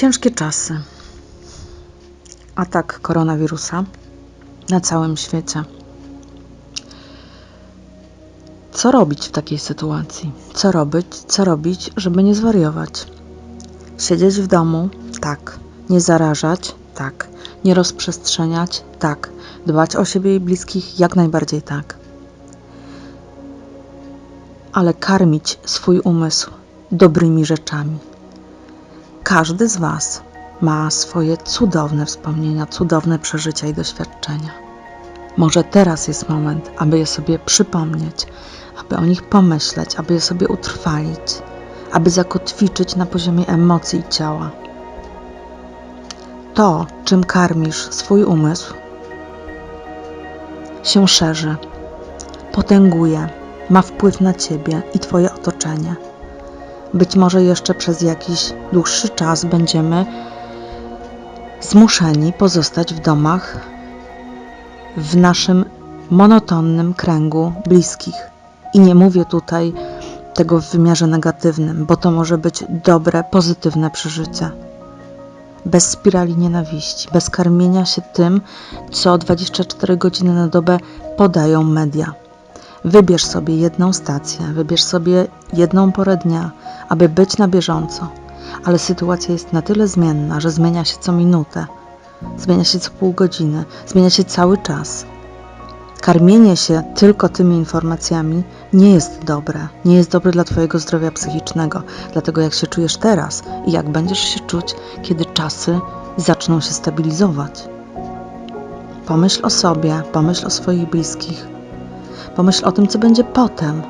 Ciężkie czasy. Atak koronawirusa na całym świecie. Co robić w takiej sytuacji? Co robić, co robić, żeby nie zwariować? Siedzieć w domu? Tak. Nie zarażać? Tak. Nie rozprzestrzeniać? Tak. Dbać o siebie i bliskich? Jak najbardziej tak. Ale karmić swój umysł dobrymi rzeczami. Każdy z Was ma swoje cudowne wspomnienia, cudowne przeżycia i doświadczenia. Może teraz jest moment, aby je sobie przypomnieć, aby o nich pomyśleć, aby je sobie utrwalić, aby zakotwiczyć na poziomie emocji i ciała. To, czym karmisz swój umysł, się szerzy, potęguje, ma wpływ na Ciebie i Twoje otoczenie. Być może jeszcze przez jakiś dłuższy czas będziemy zmuszeni pozostać w domach w naszym monotonnym kręgu bliskich. I nie mówię tutaj tego w wymiarze negatywnym, bo to może być dobre, pozytywne przeżycie. Bez spirali nienawiści, bez karmienia się tym, co 24 godziny na dobę podają media. Wybierz sobie jedną stację, wybierz sobie jedną porę dnia, aby być na bieżąco, ale sytuacja jest na tyle zmienna, że zmienia się co minutę, zmienia się co pół godziny, zmienia się cały czas. Karmienie się tylko tymi informacjami nie jest dobre, nie jest dobre dla Twojego zdrowia psychicznego, dlatego jak się czujesz teraz i jak będziesz się czuć, kiedy czasy zaczną się stabilizować. Pomyśl o sobie, pomyśl o swoich bliskich, pomyśl o tym, co będzie potem.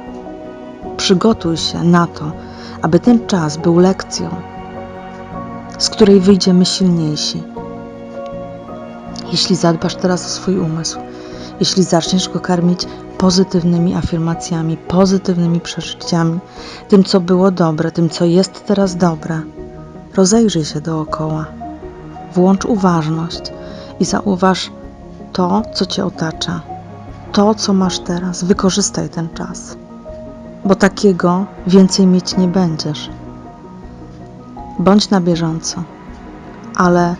Przygotuj się na to, aby ten czas był lekcją, z której wyjdziemy silniejsi. Jeśli zadbasz teraz o swój umysł, jeśli zaczniesz go karmić pozytywnymi afirmacjami, pozytywnymi przeżyciami, tym, co było dobre, tym, co jest teraz dobre, rozejrzyj się dookoła, włącz uważność i zauważ to, co cię otacza, to, co masz teraz. Wykorzystaj ten czas, bo takiego więcej mieć nie będziesz. Bądź na bieżąco, ale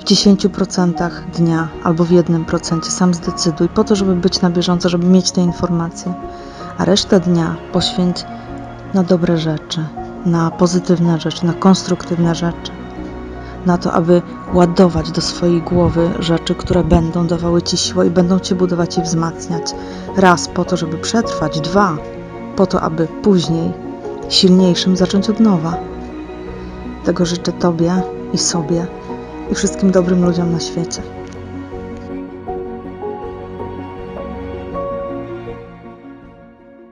w 10% dnia albo w 1% sam zdecyduj po to, żeby być na bieżąco, żeby mieć te informacje, a resztę dnia poświęć na dobre rzeczy, na pozytywne rzeczy, na konstruktywne rzeczy, na to, aby ładować do swojej głowy rzeczy, które będą dawały ci siłę i będą cię budować i wzmacniać. Raz po to, żeby przetrwać, dwa po to, aby później silniejszym zacząć od nowa. Tego życzę Tobie i sobie i wszystkim dobrym ludziom na świecie.